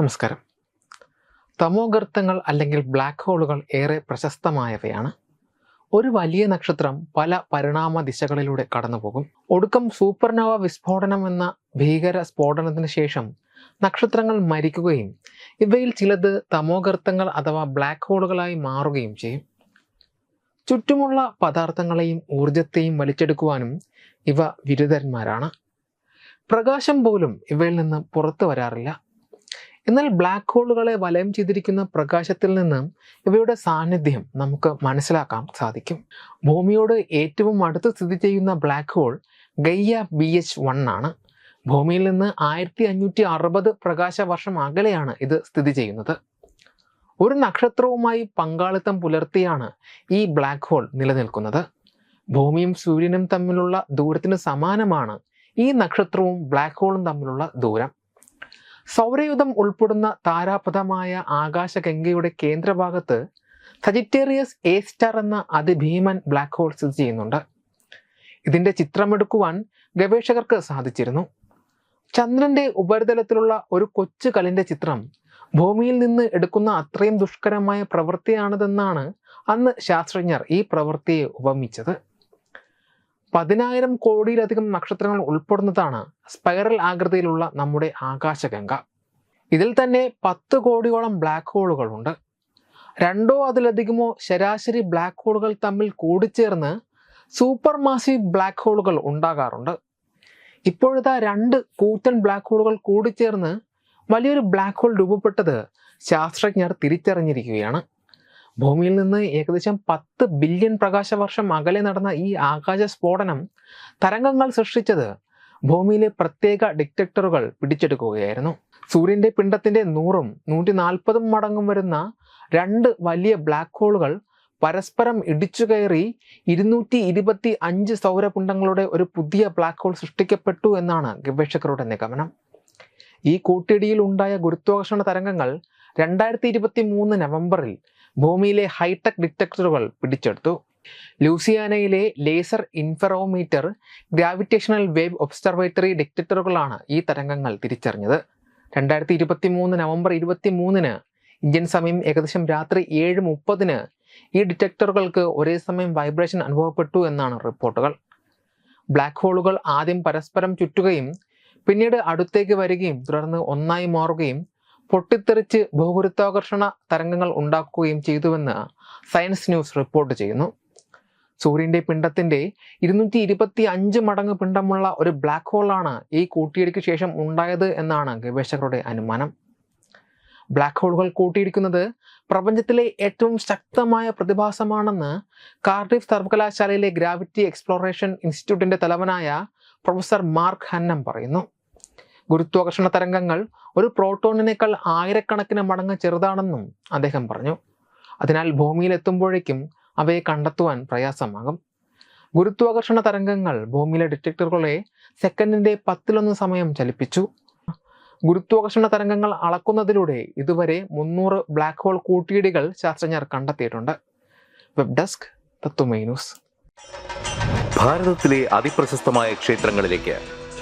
നമസ്കാരം. തമോഗർത്തങ്ങൾ അല്ലെങ്കിൽ ബ്ലാക്ക് ഹോളുകൾ ഏറെ പ്രശസ്തമായവയാണ്. ഒരു വലിയ നക്ഷത്രം പല പരിണാമ ദിശകളിലൂടെ കടന്നുപോകും. ഒടുക്കം സൂപ്പർനോവ വിസ്ഫോടനം എന്ന ഭീകര സ്ഫോടനത്തിന് ശേഷം നക്ഷത്രങ്ങൾ മരിക്കുകയും ഇവയിൽ ചിലത് തമോഗർത്തങ്ങൾ അഥവാ ബ്ലാക്ക് ഹോളുകളായി മാറുകയും ചെയ്യും. ചുറ്റുമുള്ള പദാർത്ഥങ്ങളെയും ഊർജത്തെയും വലിച്ചെടുക്കുവാനും ഇവ വിരുദ്ധന്മാരാണ്. പ്രകാശം പോലും ഇവയിൽ നിന്ന് പുറത്തു വരാറില്ല. എന്നാൽ ബ്ലാക്ക് ഹോളുകളെ വലയം ചെയ്തിരിക്കുന്ന പ്രകാശത്തിൽ നിന്ന് ഇവയുടെ സാന്നിധ്യം നമുക്ക് മനസ്സിലാക്കാൻ സാധിക്കും. ഭൂമിയോട് ഏറ്റവും അടുത്ത് സ്ഥിതി ചെയ്യുന്ന black hole Gaia B H one ആണ്. ഭൂമിയിൽ നിന്ന് ആയിരത്തി അഞ്ഞൂറ്റി അറുപത് പ്രകാശ വർഷം അകലെയാണ് ഇത് സ്ഥിതി ചെയ്യുന്നത്. ഒരു നക്ഷത്രവുമായി പങ്കാളിത്തം പുലർത്തിയാണ് ഈ ബ്ലാക്ക് ഹോൾ നിലനിൽക്കുന്നത്. ഭൂമിയും സൂര്യനും തമ്മിലുള്ള ദൂരത്തിന് സമാനമാണ് ഈ നക്ഷത്രവും ബ്ലാക്ക് ഹോളും തമ്മിലുള്ള ദൂരം. സൗരയുധം ഉൾപ്പെടുന്ന താരാപഥമായ ആകാശഗംഗയുടെ കേന്ദ്രഭാഗത്ത് സജിറ്റേറിയസ് എ സ്റ്റാർ എന്ന അതിഭീമൻ ബ്ലാക്ക് ഹോൾ സ്ഥിതി ചെയ്യുന്നുണ്ട്. ഇതിന്റെ ചിത്രമെടുക്കുവാൻ ഗവേഷകർക്ക് സാധിച്ചിരുന്നു. ചന്ദ്രന്റെ ഉപരിതലത്തിലുള്ള ഒരു കൊച്ചു കലിന്റെ ചിത്രം ഭൂമിയിൽ നിന്ന് എടുക്കുന്ന അത്രയും ദുഷ്കരമായ പ്രവൃത്തിയാണതെന്നാണ് അന്ന് ശാസ്ത്രജ്ഞർ ഈ പ്രവൃത്തിയെ ഉപമിച്ചത്. പതിനായിരം കോടിയിലധികം നക്ഷത്രങ്ങൾ ഉൾപ്പെടുന്നതാണ് സ്പൈറൽ ആകൃതിയിലുള്ള നമ്മുടെ ആകാശഗംഗ. ഇതിൽ തന്നെ പത്ത് കോടിയോളം ബ്ലാക്ക് ഹോളുകളുണ്ട് രണ്ടോ അതിലധികമോ ശരാശരി ബ്ലാക്ക് ഹോളുകൾ തമ്മിൽ കൂടിച്ചേർന്ന് സൂപ്പർ മാസീവ് ബ്ലാക്ക് ഹോളുകൾ ഉണ്ടാകാറുണ്ട്. ഇപ്പോഴത്തെ രണ്ട് കൂറ്റൻ ബ്ലാക്ക് ഹോളുകൾ കൂടിച്ചേർന്ന് വലിയൊരു ബ്ലാക്ക് ഹോൾ രൂപപ്പെട്ടത് ശാസ്ത്രജ്ഞർ തിരിച്ചറിഞ്ഞിരിക്കുകയാണ്. ഭൂമിയിൽ നിന്ന് ഏകദേശം പത്ത് ബില്യൺ പ്രകാശവർഷം അകലെ നടന്ന ഈ ആകാശ സ്ഫോടനം തരംഗങ്ങൾ സൃഷ്ടിച്ചത് ഭൂമിയിലെ പ്രത്യേക ഡിറ്റക്ടറുകൾ പിടിച്ചെടുക്കുകയായിരുന്നു. സൂര്യന്റെ പിണ്ടത്തിന്റെ നൂറും നൂറ്റി നാൽപ്പതും മടങ്ങും വരുന്ന രണ്ട് വലിയ ബ്ലാക്ക് ഹോളുകൾ പരസ്പരം ഇടിച്ചു കയറി ഇരുന്നൂറ്റി ഇരുപത്തി അഞ്ച് സൗരപിണ്ഡങ്ങളുടെ ഒരു പുതിയ ബ്ലാക്ക് ഹോൾ സൃഷ്ടിക്കപ്പെട്ടു എന്നാണ് ഗവേഷകരുടെ നിഗമനം. ഈ കൂട്ടിയിടിയിൽ ഉണ്ടായ ഗുരുത്വാകർഷണ തരംഗങ്ങൾ രണ്ടായിരത്തി ഇരുപത്തി മൂന്ന് നവംബറിൽ ഭൂമിയിലെ ഹൈടെക് ഡിറ്റക്ടറുകൾ പിടിച്ചെടുത്തു. ലൂസിയാനയിലെ laser interferometer gravitational wave observatory ഡിറ്റക്ടറുകളാണ് ഈ തരംഗങ്ങൾ തിരിച്ചറിഞ്ഞത്. രണ്ടായിരത്തി ഇരുപത്തി മൂന്ന് നവംബർ ഇരുപത്തി മൂന്നിന് ഇന്ത്യൻ സമയം ഏകദേശം രാത്രി ഏഴ് മുപ്പതിന് ഈ ഡിറ്റക്ടറുകൾക്ക് ഒരേ സമയം വൈബ്രേഷൻ അനുഭവപ്പെട്ടു എന്നാണ് റിപ്പോർട്ടുകൾ. ബ്ലാക്ക് ഹോളുകൾ ആദ്യം പരസ്പരം ചുറ്റുകയും പിന്നീട് അടുത്തേക്ക് വരികയും തുടർന്ന് ഒന്നായി മാറുകയും പൊട്ടിത്തെറിച്ച് ഭൂഗുരുത്വാകർഷണ തരംഗങ്ങൾ ഉണ്ടാക്കുകയും ചെയ്തുവെന്ന് സയൻസ് ന്യൂസ് റിപ്പോർട്ട് ചെയ്യുന്നു. സൂര്യന്റെ പിണ്ടത്തിന്റെ ഇരുന്നൂറ്റി ഇരുപത്തി അഞ്ച് മടങ്ങ് പിണ്ടമുള്ള ഒരു ബ്ലാക്ക് ഹോളാണ് ഈ കൂട്ടിയിടിക്ക് ശേഷം ഉണ്ടായത് എന്നാണ് ഗവേഷകരുടെ അനുമാനം. ബ്ലാക്ക് ഹോളുകൾ കൂട്ടിയിടിക്കുന്നത് പ്രപഞ്ചത്തിലെ ഏറ്റവും ശക്തമായ പ്രതിഭാസമാണെന്ന് കാർഡിഫ് സർവകലാശാലയിലെ ഗ്രാവിറ്റി എക്സ്പ്ലോറേഷൻ ഇൻസ്റ്റിറ്റ്യൂട്ടിന്റെ തലവനായ പ്രൊഫസർ മാർക്ക് ഹന്നം പറയുന്നു. ഗുരുത്വാകർഷണ തരംഗങ്ങൾ ഒരു പ്രോട്ടോണിനേക്കാൾ ആയിരക്കണക്കിന് മടങ്ങ് ചെറുതാണെന്നും അദ്ദേഹം പറഞ്ഞു. അതിനാൽ ഭൂമിയിലെത്തുമ്പോഴേക്കും അവയെ കണ്ടെത്തുവാൻ പ്രയാസമാകും. ഗുരുത്വാകർഷണ തരംഗങ്ങൾ ഭൂമിയിലെ ഡിറ്റക്ടറുകളെ സെക്കൻഡിന്റെ പത്തിലൊന്ന് സമയം ചലിപ്പിച്ചു. ഗുരുത്വാകർഷണ തരംഗങ്ങൾ അളക്കുന്നതിലൂടെ ഇതുവരെ മുന്നൂറ് ബ്ലാക്ക് ഹോൾ കൂട്ടിയിടികൾ ശാസ്ത്രജ്ഞർ കണ്ടെത്തിയിട്ടുണ്ട്. വെബ് ഡെസ്ക് ന്യൂസ് ഭാരതത്തിലെ അതിപ്രശസ്തമായ ക്ഷേത്രങ്ങളിലേക്ക്